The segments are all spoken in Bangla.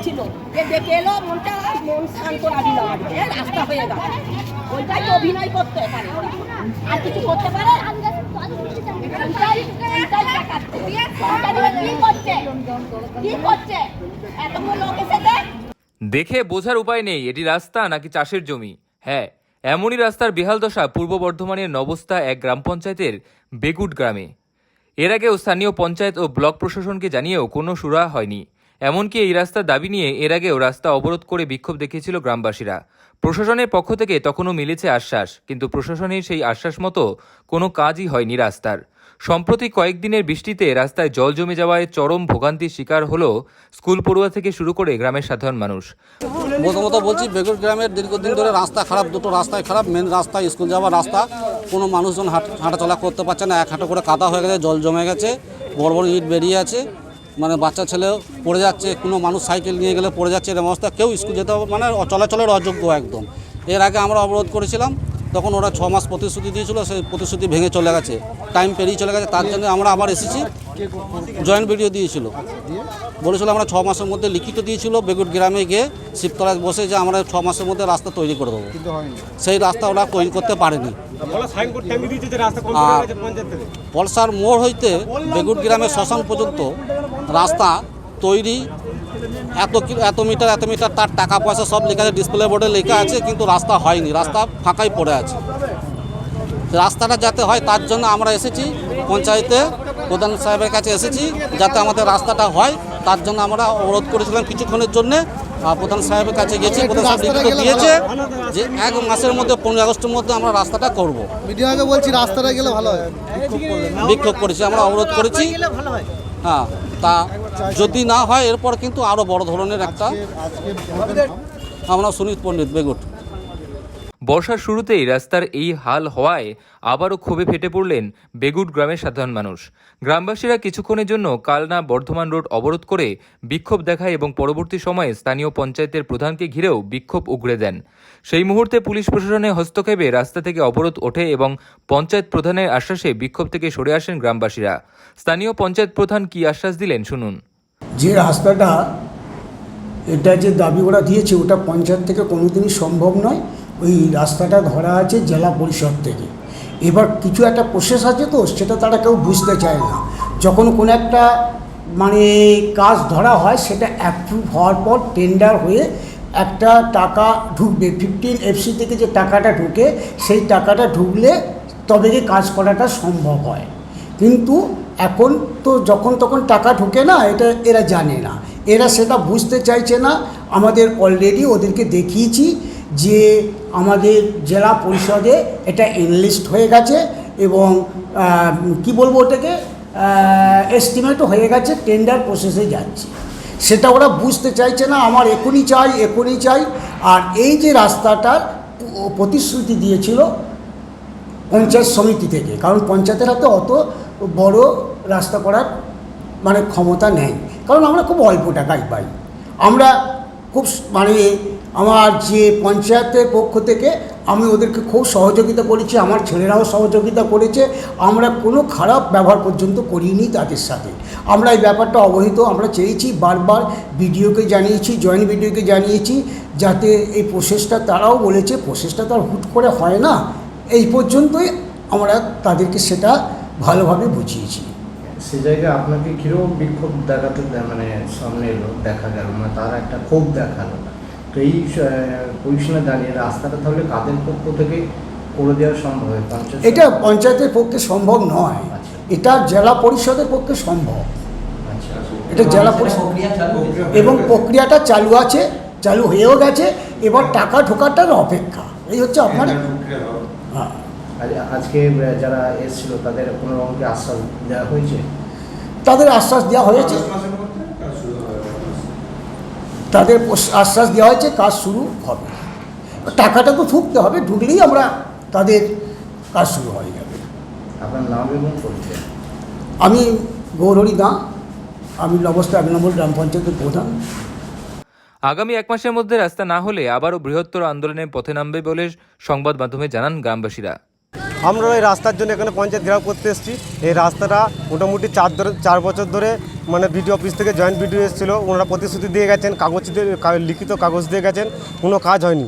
হয়েছিল যে ডেকে এলো মনটা মন আমাদেরকে এ, রাস্তা হয়ে গেল। ওইটাই তো অভিনয় করতে পারে আর কিছু করতে পারে? দেখে বোঝার উপায় নেই এটি রাস্তা নাকি চাষের জমি? হ্যাঁ এমনই রাস্তার বেহাল দশা পূর্ব বর্ধমানের নবস্থা এক গ্রাম পঞ্চায়েতের বেগুট গ্রামে। এর আগেও স্থানীয় পঞ্চায়েত ও ব্লক প্রশাসনকে জানিয়েও কোনো সুরা হয়নি। এমনকি এই রাস্তার দাবি নিয়ে এর আগেও রাস্তা অবরোধ করে বিক্ষোভ দেখিয়েছিল গ্রামবাসীরা। প্রশাসনের পক্ষ থেকে তখনও মিলেছে আশ্বাস, কিন্তু প্রশাসনের সেই আশ্বাস মতো কোনো কাজই হয়নি রাস্তার। সম্প্রতি কয়েকদিনের বৃষ্টিতে রাস্তায় জল জমে যাওয়ায় চরম ভোগান্তির শিকার হল স্কুল পড়ুয়া থেকে শুরু করে গ্রামের সাধারণ মানুষ। প্রথমত বলছি, বেগুর গ্রামের দীর্ঘদিন ধরে রাস্তা খারাপ, দুটো রাস্তায় খারাপ মেন রাস্তা স্কুল যাওয়ার রাস্তা। কোনো মানুষজন হাঁট- হাঁটাচলা করতে পারছে না, এক হাঁটো করে কাদা হয়ে গেছে, জল জমে গেছে, বড় বড় ইট বেরিয়ে আছে। মানে বাচ্চা ছেলেও পড়ে যাচ্ছে কোনো মানুষ সাইকেল নিয়ে গেলে পড়ে যাচ্ছে এরকম অবস্থা। কেউ স্কুল যেতে হবে মানে চলাচলের অযোগ্য একদম। এর আগে আমরা অবরোধ করেছিলাম তখন ওরা ছ মাস প্রতিশ্রুতি দিয়েছিল সেই প্রতিশ্রুতি ভেঙে চলে গেছে টাইম পেরিয়ে চলে গেছে তার জন্য আমরা আবার এসেছি জয়েন্ট ভিডিও দিয়েছিল। বলেছিল আমরা ছ মাসের মধ্যে লিখিত দিয়েছিল বেগুট গ্রামে গিয়ে শিবতলায় বসে যে আমরা ছ মাসের মধ্যে রাস্তা তৈরি করে দেবো। সেই রাস্তা ওরা তৈরি করতে পারেনি। বলা সাইন করতে আমি দিয়েছি যে রাস্তা কোন আর- গেছে পঞ্চায়েত থেকে পলসার মোড় হইতে বেগুট গ্রামের শ্মশান পর্যন্ত রাস্তা তৈরি এত কি- এত মিটার এত মিটার তার টাকা পয়সা সব লেখা আছে ডিসপ্লে বোর্ডে লেখা আছে কিন্তু রাস্তা হয়নি রাস্তা ফাঁকাই পড়ে আছে। রাস্তাটা যাতে হয় তার জন্য আমরা এসেছি পঞ্চায়েতে প্রধান সাহেবের কাছে এসেছি যাতে আমাদের রাস্তাটা হয় তার জন্য আমরা অবরোধ করেছিলাম কিছুক্ষণের জন্য প্রধান সাহেবের কাছে গেছি প্রধান সাহেব লিখিত দিয়েছে যে এক মাসের মধ্যে পনেরো আগস্টের মধ্যে আমরা রাস্তাটা করব। মিডিয়াকে বলছি রাস্তাটা গেলে ভালো হয়। বিক্ষোভ করেছি আমরা অবরোধ করেছি। হ্যাঁ তা যদি না হয় এরপর কিন্তু আরও বড় ধরনের একটা আমরা সুনীত পণ্ডিত বেগুট। বর্ষার শুরুতেই রাস্তার এই হাল হওয়ায় আবারও ক্ষোভে ফেটে পড়লেন বেগুট গ্রামের সাধারণ মানুষ। গ্রামবাসীরা কিছুক্ষণের জন্য কালনা বর্ধমান রোড অবরোধ করে বিক্ষোভ দেখায় এবং পরবর্তী সময়ে স্থানীয় পঞ্চায়েতের প্রধানকে ঘিরেও বিক্ষোভ উগড়ে দেন। সেই মুহূর্তে পুলিশ প্রশাসনের হস্তক্ষেপে রাস্তা থেকে অবরোধ ওঠে এবং পঞ্চায়েত প্রধানের আশ্বাসে বিক্ষোভ থেকে সরে আসেন গ্রামবাসীরা। স্থানীয় পঞ্চায়েত প্রধান কি আশ্বাস দিলেন শুনুন। যে রাস্তাটা, এটা যে দাবি ওরা দিয়েছে, ওটা পঞ্চায়েত থেকে কোনোদিনই সম্ভব নয়। ওই রাস্তাটা ধরা আছে জেলা পরিষদ থেকে। এবার কিছু একটা প্রসেস আছে তো, সেটা তারা কেউ বুঝতে চায় না। যখন কোনো একটা মানে কাজ ধরা হয়, সেটা অ্যাপ্রুভ হওয়ার পর টেন্ডার হয়ে একটা টাকা ঢুকবে। ফিফটিন এফসি থেকে যে টাকাটা ঢুকে, সেই টাকাটা ঢুকলে তবে গিয়ে কাজ করাটা সম্ভব হয়। কিন্তু এখন তো যখন তখন টাকা ঢোকে না, এটা এরা জানে না। এরা সেটা বুঝতে চাইছে না। আমাদের অলরেডি ওদেরকে দেখিয়েছি। যে আমাদের জেলা পরিষদে এটা এনলিস্ট হয়ে গেছে এবং কি বলব ওটাকে এস্টিমেটও হয়ে গেছে টেন্ডার প্রসেসে যাচ্ছে। সেটা ওরা বুঝতে চাইছে না, আমার এখনই চাই এখনই চাই। আর এই যে রাস্তাটার প্রতিশ্রুতি দিয়েছিল পঞ্চায়েত সমিতি থেকে, কারণ পঞ্চায়েতের হাতে অত বড় রাস্তা করার মানে ক্ষমতা নেই। কারণ আমরা খুব অল্প টাকাই পাই। আমরা খুব মানে আমার যে পঞ্চায়েতের পক্ষ থেকে আমি ওদেরকে খুব সহযোগিতা করেছি, আমার ছেলেরাও সহযোগিতা করেছে। আমরা কোনো খারাপ ব্যবহার পর্যন্ত করিনি তাদের সাথে। আমরা এই ব্যাপারটা অবহিত, আমরা চেয়েছি বারবার বিডিওকে জানিয়েছি, জয়েন্ট বিডিওকে জানিয়েছি, যাতে এই প্রসেসটা তারাও বলেছে, প্রসেসটা তো আর হুট করে হয় না। এই পর্যন্তই আমরা তাদেরকে সেটা ভালোভাবে বুঝিয়েছি। সে জায়গায় আপনাকে কীরকম বিক্ষোভ দেখাতে মানে সামনে এলো, দেখা গেল? মানে তার একটা ক্ষোভ দেখাল। তো এই পজিশনে দাঁড়িয়ে রাস্তাটা তাহলে কাদের পক্ষ থেকে করে দেওয়া সম্ভব হয়? পঞ্চায়েত এটা পঞ্চায়েতের পক্ষে সম্ভব নয়। আচ্ছা। এটা জেলা পরিষদের পক্ষে সম্ভব। আচ্ছা। এটা জেলা পরিষদ এবং প্রক্রিয়াটা চালু আছে চালু হয়েও গেছে এবার টাকা ঢোকাটার অপেক্ষা। এই হচ্ছে আপনার হ্যাঁ। আজকে যারা এসেছিল তাদের কোনো রকম আশ্বাস দেওয়া হয়েছে? তাদের আশ্বাস দেওয়া হয়েছে। তাদের আশ্বাস দেওয়া হয়েছে কাজ শুরু হবে। টাকাটা তো ঢুকতে হবে ঢুকলেই আমরা তাদের কাজ শুরু হয়ে যাবে। আপনার নাম এবং পরিচয়? আমি গৌরহরি দা আমি নবস্থা এক নম্বর গ্রাম পঞ্চায়েতের প্রধান। আগামী এক মাসের মধ্যে রাস্তা না হলে আবারও বৃহত্তর আন্দোলনের পথে নামবে বলে সংবাদ মাধ্যমে জানান গ্রামবাসীরা। আমরা এই রাস্তার জন্য এখানে পঞ্চায়েত ঘেরাও করতে এসেছি। এই রাস্তাটা মোটামুটি চার ধরে চার বছর ধরে মানে বিডিও অফিস থেকে জয়েন্ট বিডিও এসেছিল। ওনারা প্রতিশ্রুতি দিয়ে গেছেন, কাগজ লিখিত কাগজ দিয়ে গেছেন। কোনো কাজ হয়নি।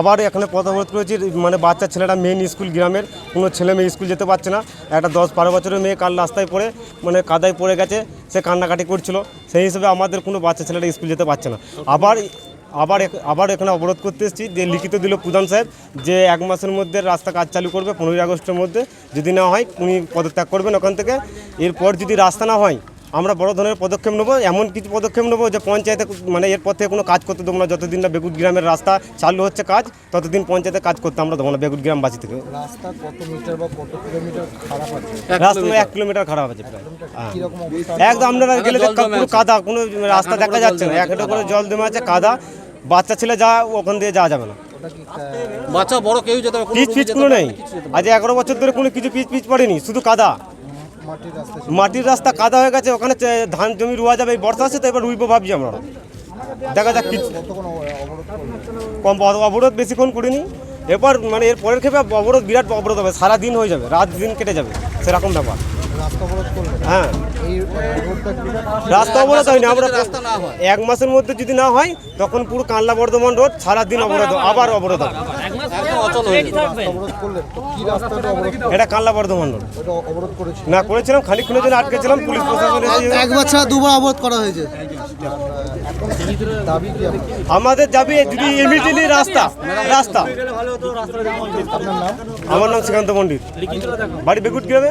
আবার এখানে পদাবরোধ করেছি মানে বাচ্চা ছেলেটা মেন স্কুল গ্রামের। কোনো ছেলে মেয়ে স্কুল যেতে পারছে না। একটা দশ বারো বছরের মেয়ে কাল রাস্তায় পড়ে মানে কাদায় পড়ে গেছে। সে কান্নাকাটি করছিল। সেই হিসেবে আমাদের কোনো বাচ্চা ছেলেটা স্কুল যেতে পারছে না। আবার আবার আবার এখানে অবরোধ করতে এসেছি। যে লিখিত দিল প্রধান সাহেব যে এক মাসের মধ্যে রাস্তা কাজ চালু করবে পনেরোই আগস্টের মধ্যে। যদি না হয় উনি পদত্যাগ করবেন ওখান থেকে। এরপর যদি রাস্তা না হয় আমরা বড় ধরনের পদক্ষেপ নেব। এমন কিছু পদক্ষেপ নেব যে পঞ্চায়েতে মানে এরপর থেকে কোনো কাজ করতে দেবো না। যতদিন না বেগুট গ্রামের রাস্তা চালু হচ্ছে কাজ ততদিন পঞ্চায়েতে কাজ করতে আমরা দেবো না বেগুট গ্রামবাসী থেকে। রাস্তা কত মিটার বা কত কিলোমিটার খারাপ আছে? রাস্তা এক কিলোমিটার খারাপ আছে প্রায়। হ্যাঁ। একদম আপনারা গেলে পুরো কাদা কোনো রাস্তা দেখা যাচ্ছে না। এক হাঁটু করে জল জমে আছে কাদা। বাচ্চা ছেলে যা ওখান দিয়ে যাওয়া যাবে না। বাচ্চা বড় কেউ যেতে পিচ পিচ কোনো নেই। আজ এগারো বছর ধরে কোনো কিছু পিচ পিচ পড়েনি শুধু কাদা। মাটির রাস্তা কাদা হয়ে গেছে ওখানে ধান জমি রোয়া যাবে এই বর্ষা আছে তো এবার রুইবো ভাবছি আমরা। দেখা যাক কিছু কম অবরোধ বেশিক্ষণ করিনি। এরপর মানে এর পরের ক্ষেপে অবরোধ বিরাট অবরোধ হবে সারা দিন হয়ে যাবে রাত দিন কেটে যাবে সেরকম ব্যাপার। হ্যাঁ। এই আহ, রোডটা কি? রাস্তা অবরোধ হয়নি আমরা রাস্তা না হয়। এক মাসের মধ্যে যদি না হয় তখন পুরো কানলা বর্ধমান রোড সারাদিন অবরোধ আবার অবরোধ হবে। হয়ে এটা কানলা বর্ধমান রোড। অবরোধ করেছে না করেছিলাম খানিকক্ষণের জন্য আটকেছিলাম পুলিশ প্রশাসন একবার ছাড়া দুবার অবরোধ করা হয়েছে। দাবি? আমাদের যাবে যদি ইমিডিয়েটলি রাস্তা রাস্তা। আমার নাম শ্রীকান্ত পণ্ডিত বাড়ি বেগুট গ্রামে